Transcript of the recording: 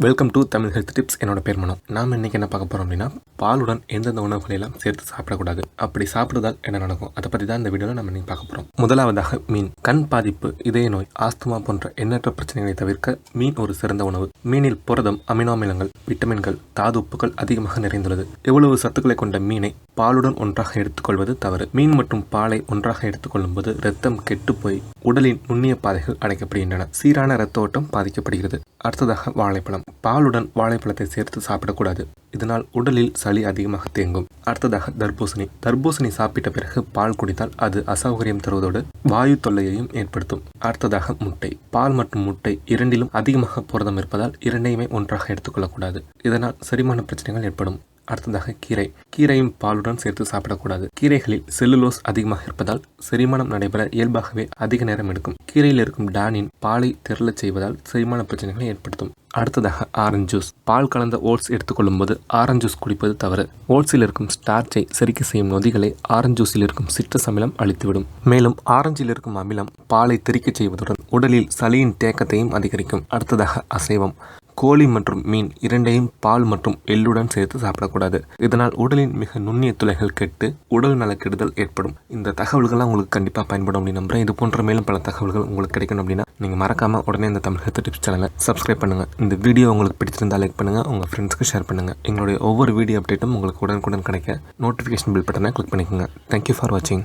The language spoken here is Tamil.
Welcome to Tamil health tips என்னோட பேர் மனோ நாம் இன்னைக்கு என்ன பார்க்க போகிறோம் அப்படின்னா பாலுடன் எந்தெந்த உணவுகளை எல்லாம் சேர்த்து சாப்பிடக்கூடாது? அப்படி சாப்பிடுவதால் என்ன நடக்கும்? அதை பற்றி தான் இந்த வீடியோவில் நம்ம நீங்கள் பார்க்க போகிறோம் முதலாவதாக மீன். கண் பாதிப்பு இதய நோய் ஆஸ்துமா போன்ற எண்ணற்ற பிரச்சனைகளை தவிர்க்க மீன் ஒரு சிறந்த உணவு. மீனில் புரதம் அமினோ அமிலங்கள் விட்டமின்கள் தாது உப்புகள் அதிகமாக நிறைந்துள்ளது. எவ்வளவு சத்துக்களை கொண்ட மீனை பாலுடன் ஒன்றாக எடுத்துக்கொள்வது தவறு. மீன் மற்றும் பாலை ஒன்றாக எடுத்துக்கொள்ளும் போது ரத்தம் கெட்டுப்போய் உடலின் நுண்ணிய பாதைகள் அடைக்கப்படுகின்றன. சீரான ரத்த ஓட்டம் பாதிக்கப்படுகிறது. அடுத்ததாக வாழைப்பழம். பாலுடன் வாழைப்பழத்தை சேர்த்து சாப்பிடக்கூடாது. இதனால் உடலில் சளி அதிகமாக தேங்கும். அடுத்ததாக தர்பூசணி. தர்பூசணி சாப்பிட்ட பிறகு பால் குடித்தால் அது அசௌகரியம் தருவதோடு வாயு தொல்லையையும் ஏற்படுத்தும். அடுத்ததாக முட்டை. பால் மற்றும் முட்டை இரண்டிலும் அதிகமாக புரதம் இருப்பதால் இரண்டையுமே ஒன்றாக எடுத்துக்கொள்ளக்கூடாது. இதனால் செரிமான பிரச்சனைகள் ஏற்படும். அடுத்ததாக கீரை. கீரையும் பாலுடன் சேர்த்து சாப்பிடக்கூடாது. கீரைகளில் செல்லுலோஸ் அதிகமாக இருப்பதால் செரிமானம் நடைபெற இயல்பாகவே அதிக நேரம் எடுக்கும். கீரையில் இருக்கும் டானின் பாலை திரளச் செய்வதால் செரிமான பிரச்சனைகளை ஏற்படுத்தும். அடுத்ததாக ஆரஞ்சு ஜூஸ். பால் கலந்த ஓட்ஸ் எடுத்துக்கொள்ளும் போது ஆரஞ்சு ஜூஸ் குடிப்பது தவறு. ஓட்ஸில் இருக்கும் ஸ்டார்ச்சை செரிக்க செய்யும் நொதிகளை ஆரஞ்சு ஜூஸில் இருக்கும் சிட்ரஸ் அமிலம் அழித்துவிடும். மேலும் ஆரஞ்சில் இருக்கும் அமிலம் பாலை தெறிக்கச் செய்வதுடன் உடலில் சளியின் தேக்கத்தையும் அதிகரிக்கும். அடுத்ததாக அசைவம். கோழி மற்றும் மீன் இரண்டையும் பால் மற்றும் எள்ளுடன் சேர்த்து சாப்பிடக்கூடாது. இதனால் உடலின் மிக நுண்ணிய துளைகள் கெட்டு உடல் நலக்கெடுதல் ஏற்படும். இந்த தகவல்கள்லாம் உங்களுக்கு கண்டிப்பாக பயன்படும் அப்படின்னு நம்புறேன். இது போன்ற மேலும் பல தகவல்கள் உங்களுக்கு கிடைக்கணும் அப்படின்னா நீங்கள் மறக்காமல் உடனே இந்த தமிழ் டிப்ஸ் சேனலை சப்ஸ்கிரைப் பண்ணுங்கள் இந்த வீடியோ உங்களுக்கு பிடிச்சிருந்தால் லைக் பண்ணுங்கள் உங்கள் ஃப்ரெண்ட்ஸ்க்கு ஷேர் பண்ணுங்கள் எங்களுடைய ஒவ்வொரு வீடியோ அப்டேட்டும் உங்களுக்கு உடனுக்குடன் கிடைக்க நோட்டிஃபிகேஷன் பில் பட்டனை கிளிக் பண்ணிக்கோங்க. தேங்க்யூ ஃபார் வாட்சிங்